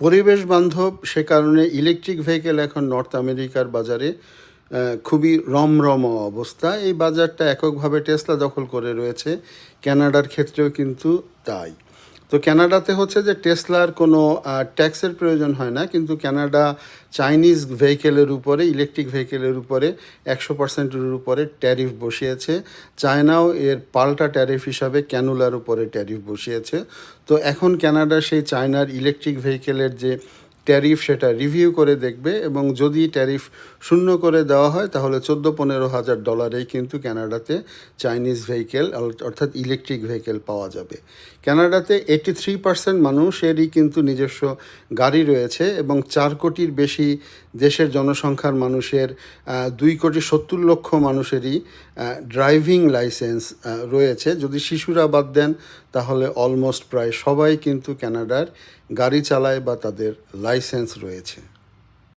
পরিবেশ বান্ধব, সে কারণে ইলেকট্রিক ভেহিকেল এখন নর্থ আমেরিকার বাজারে খুবই রমরম অবস্থা। এই বাজারটা এককভাবে টেসলা দখল করে রয়েছে। কানাডার ক্ষেত্রেও কিন্তু তাই। তো ক্যানাডাতে হচ্ছে যে টেসলার কোনো ট্যাক্সের প্রয়োজন হয় না, কিন্তু ক্যানাডা চাইনিজ ভেহিকেলের উপরে, ইলেকট্রিক ভেহিকেলের উপরে একশো পার্সেন্টের উপরে ট্যারিফ বসিয়েছে। চায়নাও এর পাল্টা ট্যারিফ হিসাবে ক্যানুলার উপরে ট্যারিফ বসিয়েছে। তো এখন ক্যানাডা সেই চায়নার ইলেকট্রিক ভেহিকেলের যে ট্যারিফ সেটা রিভিউ করে দেখবে এবং যদি ট্যারিফ শূন্য করে দেওয়া হয়, তাহলে চোদ্দ পনেরো হাজার ডলারেই কিন্তু কানাডাতে চাইনিজ ভেহিকেল, অর্থাৎ ইলেকট্রিক ভেহিকেল পাওয়া যাবে। ক্যানাডাতে এইটি থ্রি পার্সেন্ট মানুষেরই কিন্তু নিজস্ব গাড়ি রয়েছে এবং চার কোটির বেশি দেশের জনসংখ্যার মানুষের দুই কোটি সত্তর লক্ষ মানুষেরই ড্রাইভিং লাইসেন্স রয়েছে। যদি শিশুরা বাদ দেন তাহলে অলমোস্ট প্রায় সবাই কিন্তু কানাডার গাড়ি চালায় বা তাদের লাইসেন্স রয়েছে।